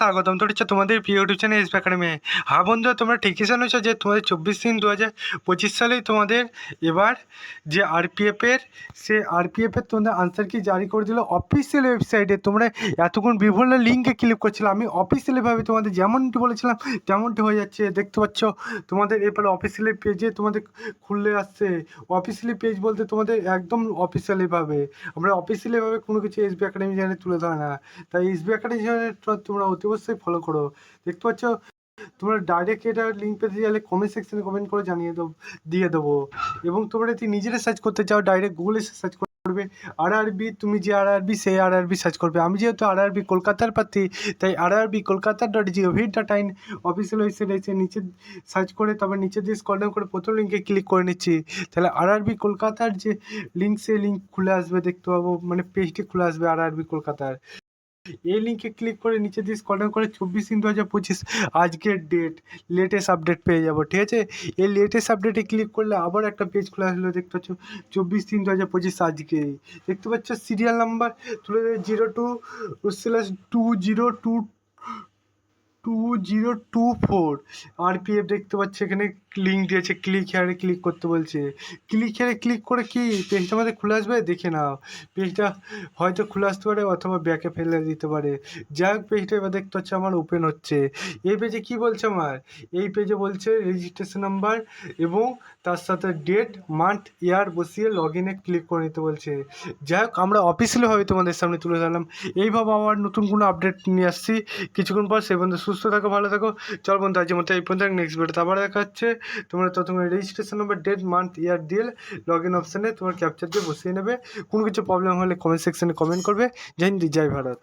স্বাগতম। তো হচ্ছে তোমাদের প্রিয় ইউটিউব চ্যানেল এস একাডেমি। হ্যাঁ বন্ধু, তোমরা ঠিকই জানোছো যে তোমাদের চব্বিশ দিন দু হাজার পঁচিশ সালেই তোমাদের এবার যে আরপিএফের সে আরপিএফের তোমাদের আনসার কি জারি করে দিল অফিসিয়াল ওয়েবসাইটে তোমরা এতক্ষণ বিভিন্ন লিঙ্কে ক্লিক করছিলাম আমি অফিসিয়ালিভাবে তোমাদের যেমনটি বলেছিলাম, তেমনটি হয়ে যাচ্ছে। দেখতে পাচ্ছ, তোমাদের এরপর অফিসিয়ালি পেজে তোমাদের খুললে আসছে। অফিসিয়ালি পেজ বলতে তোমাদের একদম অফিসিয়ালিভাবে আমরা অফিসিয়ালিভাবে কোনো কিছু এসবি একাডেমি চ্যানেলে তুলে ধরে না। তাই এসবি একাডেমি চ্যানেল তোমরা অতি অবশ্যই ফলো করো। দেখতে পাচ্ছ, তোমরা ডাইরেক্ট এটা লিঙ্ক পেতে গেলে কমেন্ট সেকশনে কমেন্ট করে জানিয়ে দেবো, দিয়ে দেবো। এবং তোমরা যদি নিজেরা সার্চ করতে চাও ডাইরেক্ট গুগলে সার্চ করবে আর আরবি তুমি যে আর আরবি সেই আর আরবি সার্চ করবে। আমি যেহেতু আর আরবি কলকাতার প্রার্থী, তাই আর RB Kolkata dot GOV dot in official website এসে নিচে সার্চ করে, তারপর নিচে দিয়ে স্কল ডাউন করে প্রথম লিঙ্কে ক্লিক করে নিচ্ছি। তাহলে আর আরবি কলকাতার যে লিঙ্ক সেই লিঙ্ক খুলে আসবে, দেখতে পাবো মানে পেজটি খুলে আসবে আর আরবি কলকাতার। এই লিঙ্কে ক্লিক করে নিচে দিয়ে স্কল ডাউন করে চব্বিশ তিন দু হাজার পঁচিশ আজকের ডেট লেটেস্ট আপডেট পেয়ে যাব, ঠিক আছে? এই লেটেস্ট আপডেটে ক্লিক করলে আবার একটা পেজ খোলা হলো, দেখতে পাচ্ছ? চব্বিশ তিন দু হাজার পঁচিশ আজকে। দেখতে পাচ্ছ সিরিয়াল নাম্বার তুলে zero two slash two zero two two zero two four R P F দেখতে পাচ্ছি, এখানে লিঙ্ক দিয়েছে ক্লিক হেয়ারে ক্লিক করতে বলছে। ক্লিক হেয়ারে ক্লিক করে কি পেজটা আমাদের খুলে আসবে? দেখে নাও। পেজটা হয়তো খুলে আসতে পারে অথবা ব্যাকে ফেলে দিতে পারে। যাই হোক পেজটা এবার দেখতে হচ্ছে আমার ওপেন হচ্ছে। এই পেজে কি বলছে আমার? এই পেজে বলছে রেজিস্ট্রেশন নাম্বার এবং তার সাথে ডেট মান্থ ইয়ার বসিয়ে লগ ইনে ক্লিক করে নিতে বলছে। যাই হোক আমরা অফিসিয়ালিভাবে তোমাদের সামনে তুলে ধরলাম। এইভাবে আমার নতুন কোনো আপডেট নিয়ে আসছি। কিছুক্ষণ পর সে বন্ধু থাকো, ভালো থাকো। চল বন্ধু, আজকের মতো এই পর্যন্ত। নেক্সট ভিডিওতে আবার দেখা হচ্ছে। তোমরা তোমার registration number date month year দিয়ে লগ ইন অপশানে তোমার ক্যাপচার দিয়ে বসিয়ে নেবে। কোনো কিছু প্রবলেম হলে কমেন্ট সেকশানে কমেন্ট করবে। জয় হিন্দ, জয় ভারত।